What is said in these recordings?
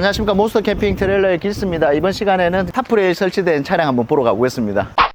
안녕하십니까. 몬스터 캠핑 트레일러의 길스입니다. 이번 시간에는 타프레일 설치된 차량 한번 보러 가보겠습니다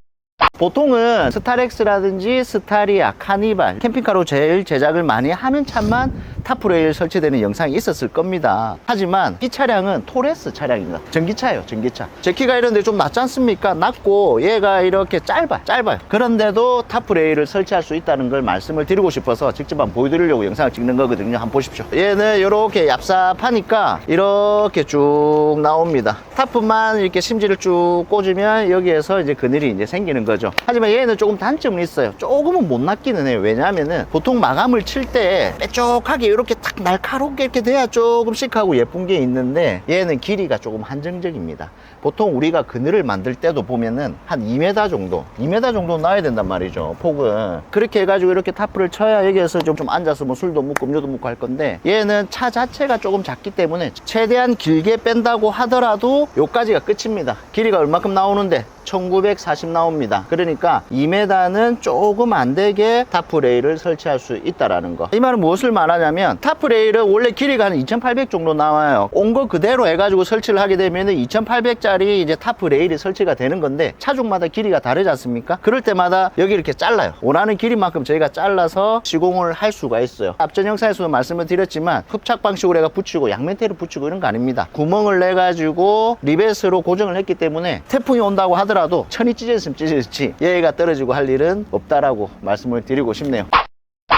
보통은 스타렉스라든지 스타리아, 카니발, 캠핑카로 제일 제작을 많이 하는 차만 타프레일 설치되는 영상이 있었을 겁니다. 하지만 이 차량은 토레스 차량입니다. 전기차예요, 전기차. 제 키가 이런데 좀 낮지 않습니까? 낮고 얘가 이렇게 짧아, 짧아요. 그런데도 타프레일을 설치할 수 있다는 걸 말씀을 드리고 싶어서 직접 한번 보여드리려고 영상을 찍는 거거든요. 한번 보십시오. 얘는 이렇게 얍삽하니까 이렇게 쭉 나옵니다. 타프만 이렇게 심지를 쭉 꽂으면 여기에서 이제 그늘이 이제 생기는 거죠. 하지만 얘는 조금 단점은 있어요. 조금은 못 낫기는 해요. 왜냐하면은 보통 마감을 칠때 빼쪽하게 이렇게 탁 날카롭게 이렇게 돼야 조금씩 하고 예쁜 게 있는데 얘는 길이가 조금 한정적입니다. 보통 우리가 그늘을 만들 때도 보면은 한 2m 정도, 2m 정도 놔야 된단 말이죠. 폭은. 그렇게 해가지고 이렇게 타프를 쳐야 여기에서 좀, 좀 앉아서 뭐 술도 먹고 음료도 먹고 할 건데 얘는 차 자체가 조금 작기 때문에 최대한 길게 뺀다고 하더라도 요까지가 끝입니다. 길이가 얼마큼 나오는데 1940 나옵니다. 그러니까 2m는 조금 안 되게 타프 레일을 설치할 수 있다라는 거. 이 말은 무엇을 말하냐면 타프 레일은 원래 길이가 한 2800 정도 나와요. 온 거 그대로 해가지고 설치를 하게 되면 2800짜리 이제 타프 레일이 설치가 되는 건데 차종마다 길이가 다르지 않습니까? 그럴 때마다 여기 이렇게 잘라요. 원하는 길이만큼 저희가 잘라서 시공을 할 수가 있어요. 앞전 영상에서도 말씀을 드렸지만 흡착 방식으로 해가 붙이고 양면테를 붙이고 이런 거 아닙니다. 구멍을 내 가지고 리벳으로 고정을 했기 때문에 태풍이 온다고 하더라도 천이 찢어졌으면 찢어졌지 얘가 떨어지고 할 일은 없다라고 말씀을 드리고 싶네요.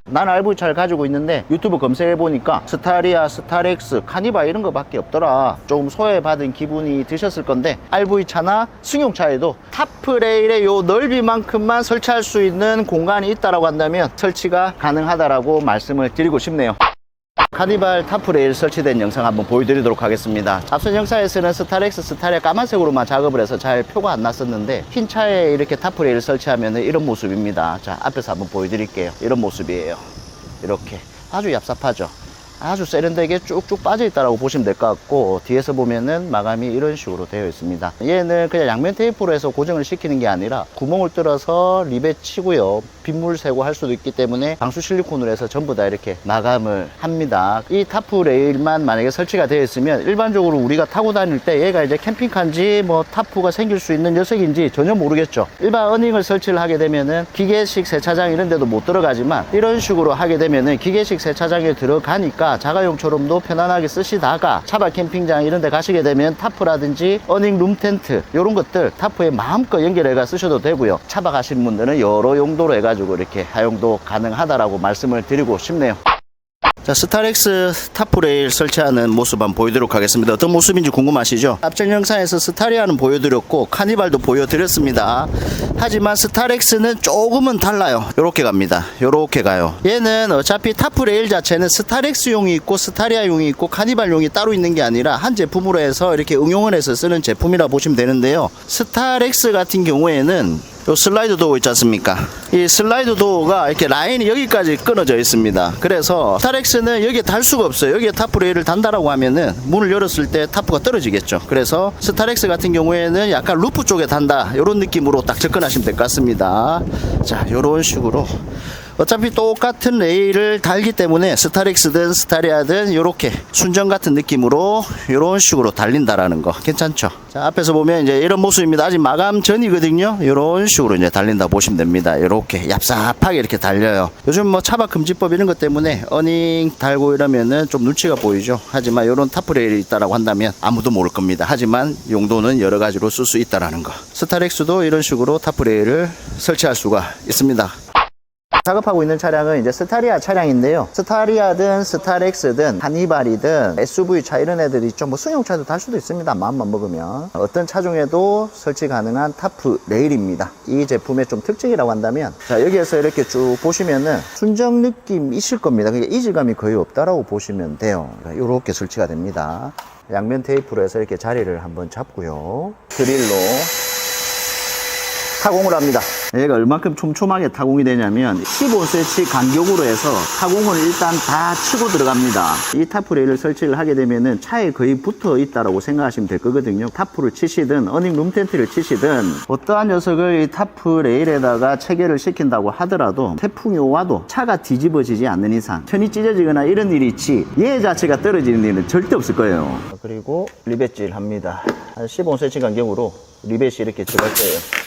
난 RV 차를 가지고 있는데 유튜브 검색해 보니까 스타리아, 스타렉스, 카니바 이런 거밖에 없더라. 조금 소외받은 기분이 드셨을 건데 RV 차나 승용차에도 타프레일의 요 넓이만큼만 설치할 수 있는 공간이 있다라고 한다면 설치가 가능하다라고 말씀을 드리고 싶네요. 카니발 타프레일 설치된 영상 한번 보여드리도록 하겠습니다. 앞선 영상에서는 스타렉스 스타리아 까만색으로만 작업을 해서 잘 표가 안 났었는데 흰 차에 이렇게 타프레일 설치하면 이런 모습입니다. 자 앞에서 한번 보여드릴게요. 이런 모습이에요. 이렇게 아주 얍삽하죠. 아주 세련되게 쭉쭉 빠져 있다라고 보시면 될 것 같고 뒤에서 보면은 마감이 이런 식으로 되어 있습니다. 얘는 그냥 양면 테이프로 해서 고정을 시키는 게 아니라 구멍을 뚫어서 리벳 치고요. 빗물 새고 할 수도 있기 때문에 방수 실리콘으로 해서 전부 다 이렇게 마감을 합니다. 이 타프 레일만 만약에 설치가 되어 있으면 일반적으로 우리가 타고 다닐 때 얘가 이제 캠핑카인지 뭐 타프가 생길 수 있는 녀석인지 전혀 모르겠죠. 일반 어닝을 설치를 하게 되면은 기계식 세차장 이런 데도 못 들어가지만 이런 식으로 하게 되면은 기계식 세차장에 들어가니까 자가용처럼도 편안하게 쓰시다가 차박 캠핑장 이런 데 가시게 되면 타프라든지 어닝 룸 텐트 이런 것들 타프에 마음껏 연결해가 쓰셔도 되고요. 차박 하시는 분들은 여러 용도로 해가지고 이렇게 사용도 가능하다라고 말씀을 드리고 싶네요. 자, 스타렉스 타프레일 설치하는 모습 한번 보여드리도록 하겠습니다. 어떤 모습인지 궁금하시죠? 앞전 영상에서 스타리아는 보여드렸고, 카니발도 보여드렸습니다. 하지만 스타렉스는 조금은 달라요. 요렇게 갑니다. 요렇게 가요. 얘는 어차피 타프레일 자체는 스타렉스용이 있고, 스타리아용이 있고, 카니발용이 따로 있는 게 아니라 한 제품으로 해서 이렇게 응용을 해서 쓰는 제품이라 보시면 되는데요. 스타렉스 같은 경우에는 요 슬라이드 도어 있지 않습니까? 이 슬라이드 도어가 이렇게 라인이 여기까지 끊어져 있습니다. 그래서 스타렉스는 여기에 달 수가 없어요. 여기에 타프 레일을 단다라고 하면은 문을 열었을 때 타프가 떨어지겠죠. 그래서 스타렉스 같은 경우에는 약간 루프 쪽에 단다. 이런 느낌으로 딱 접근하시면 될 것 같습니다. 자, 요런 식으로 어차피 똑같은 레일을 달기 때문에 스타렉스든 스타리아든 이렇게 순정 같은 느낌으로 이런 식으로 달린다라는 거 괜찮죠? 자 앞에서 보면 이제 이런 모습입니다. 아직 마감 전이거든요. 이런 식으로 이제 달린다 보시면 됩니다. 이렇게 얍삽하게 이렇게 달려요. 요즘 뭐 차박 금지법 이런 것 때문에 어닝 달고 이러면은 좀 눈치가 보이죠. 하지만 이런 타프레일이 있다라고 한다면 아무도 모를 겁니다. 하지만 용도는 여러 가지로 쓸 수 있다라는 거. 스타렉스도 이런 식으로 타프레일을 설치할 수가 있습니다. 작업하고 있는 차량은 이제 스타리아 차량인데요. 스타리아든 스타렉스든 하니발이든 SUV 차 이런 애들이 있죠. 뭐 승용차도 탈 수도 있습니다. 마음만 먹으면. 어떤 차종에도 설치 가능한 타프 레일입니다. 이 제품의 좀 특징이라고 한다면 자 여기에서 이렇게 쭉 보시면은 순정 느낌 있을 겁니다. 그러니까 이질감이 거의 없다라고 보시면 돼요. 그러니까 이렇게 설치가 됩니다. 양면 테이프로 해서 이렇게 자리를 한번 잡고요. 드릴로 타공을 합니다. 얘가 얼만큼 촘촘하게 타공이 되냐면 15cm 간격으로 해서 타공을 일단 다 치고 들어갑니다. 이 타프레일을 설치를 하게 되면은 차에 거의 붙어 있다라고 생각하시면 될 거거든요. 타프를 치시든 어닝 룸 텐트를 치시든 어떠한 녀석을 이 타프레일에다가 체결을 시킨다고 하더라도 태풍이 와도 차가 뒤집어지지 않는 이상 천이 찢어지거나 이런 일이 있지 얘 자체가 떨어지는 일은 절대 없을 거예요. 그리고 리벳질 합니다. 한 15cm 간격으로 리벳이 이렇게 들어갈 거예요.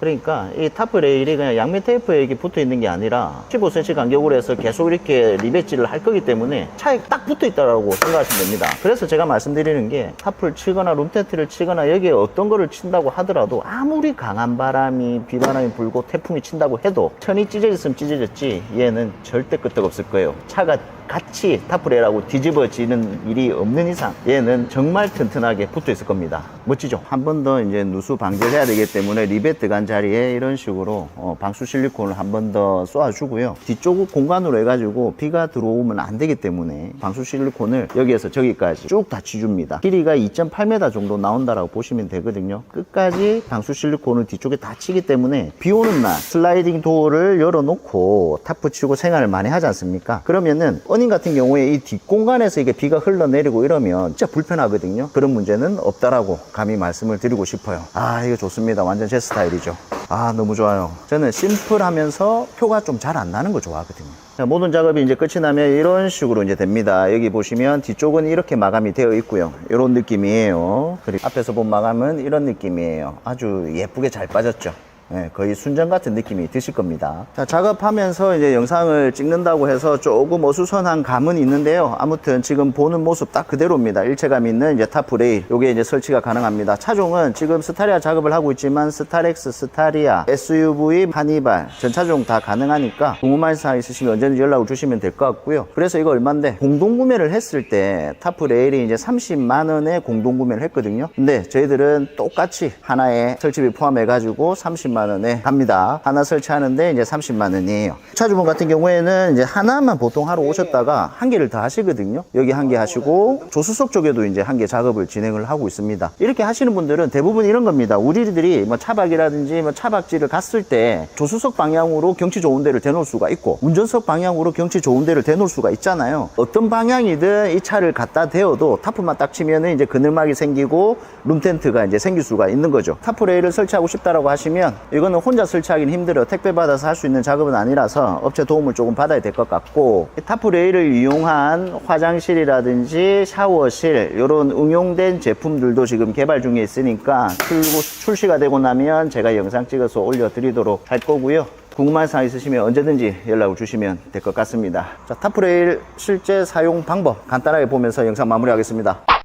그러니까 이 타프 레일이 그냥 양면 테이프에 이렇게 붙어 있는 게 아니라 15cm 간격으로 해서 계속 이렇게 리벳질을 할 거기 때문에 차에 딱 붙어 있다라고 생각하시면 됩니다. 그래서 제가 말씀드리는 게 타프를 치거나 룸텐트를 치거나 여기에 어떤 거를 친다고 하더라도 아무리 강한 바람이 비바람이 불고 태풍이 친다고 해도 천이 찢어졌으면 찢어졌지 얘는 절대 끄떡 없을 거예요. 차가 같이 타프레라고 뒤집어지는 일이 없는 이상 얘는 정말 튼튼하게 붙어 있을 겁니다. 멋지죠? 한 번 더 이제 누수 방지를 해야 되기 때문에 리벳 들어간 자리에 이런 식으로 어, 방수 실리콘을 한 번 더 쏘아주고요. 뒤쪽 공간으로 해가지고 비가 들어오면 안 되기 때문에 방수 실리콘을 여기에서 저기까지 쭉다 치줍니다. 길이가 2.8m 정도 나온다라고 보시면 되거든요. 끝까지 방수 실리콘을 뒤쪽에 다 치기 때문에 비 오는 날 슬라이딩 도어를 열어놓고 타프 치고 생활을 많이 하지 않습니까? 그러면은 어닝 같은 경우에 이 뒷공간에서 이게 비가 흘러내리고 이러면 진짜 불편하거든요. 그런 문제는 없다라고 감히 말씀을 드리고 싶어요. 아, 이거 좋습니다. 완전 제 스타일이죠. 아, 너무 좋아요. 저는 심플하면서 표가 좀 잘 안 나는 거 좋아하거든요. 자, 모든 작업이 이제 끝이 나면 이런 식으로 이제 됩니다. 여기 보시면 뒤쪽은 이렇게 마감이 되어 있고요. 이런 느낌이에요. 그리고 앞에서 본 마감은 이런 느낌이에요. 아주 예쁘게 잘 빠졌죠. 네, 거의 순정 같은 느낌이 드실 겁니다. 자, 작업하면서 이제 영상을 찍는다고 해서 조금 어수선한 감은 있는데요. 아무튼 지금 보는 모습 딱 그대로입니다. 일체감 있는 이제 타프 레일. 요게 이제 설치가 가능합니다. 차종은 지금 스타리아 작업을 하고 있지만 스타렉스, 스타리아, SUV, 하니발, 전 차종 다 가능하니까 궁금한 사항 있으시면 언제든지 연락을 주시면 될 것 같고요. 그래서 이거 얼마인데 공동 구매를 했을 때 타프 레일이 이제 30만 원에 공동 구매를 했거든요. 근데 저희들은 똑같이 하나에 설치비 포함해 가지고 30만 원에 갑니다. 하나 설치하는데 이제 30만 원이에요. 차주분 같은 경우에는 이제 하나만 보통 하러 오셨다가 한 개를 더 하시거든요. 여기 한 개 하시고 조수석 쪽에도 이제 한 개 작업을 진행을 하고 있습니다. 이렇게 하시는 분들은 대부분 이런 겁니다. 우리들이 뭐 차박이라든지 뭐 차박지를 갔을 때 조수석 방향으로 경치 좋은 데를 대놓을 수가 있고 운전석 방향으로 경치 좋은 데를 대놓을 수가 있잖아요. 어떤 방향이든 이 차를 갖다 대어도 타프만 딱 치면은 이제 그늘막이 생기고 룸텐트가 이제 생길 수가 있는 거죠. 타프 레일을 설치하고 싶다라고 하시면 이거는 혼자 설치하기는 힘들어 택배 받아서 할 수 있는 작업은 아니라서 업체 도움을 조금 받아야 될 것 같고 이 타프 레일을 이용한 화장실이라든지 샤워실 이런 응용된 제품들도 지금 개발 중에 있으니까 출고, 출시가 되고 나면 제가 영상 찍어서 올려드리도록 할 거고요. 궁금한 사항 있으시면 언제든지 연락을 주시면 될 것 같습니다. 자, 타프레일 실제 사용 방법 간단하게 보면서 영상 마무리하겠습니다.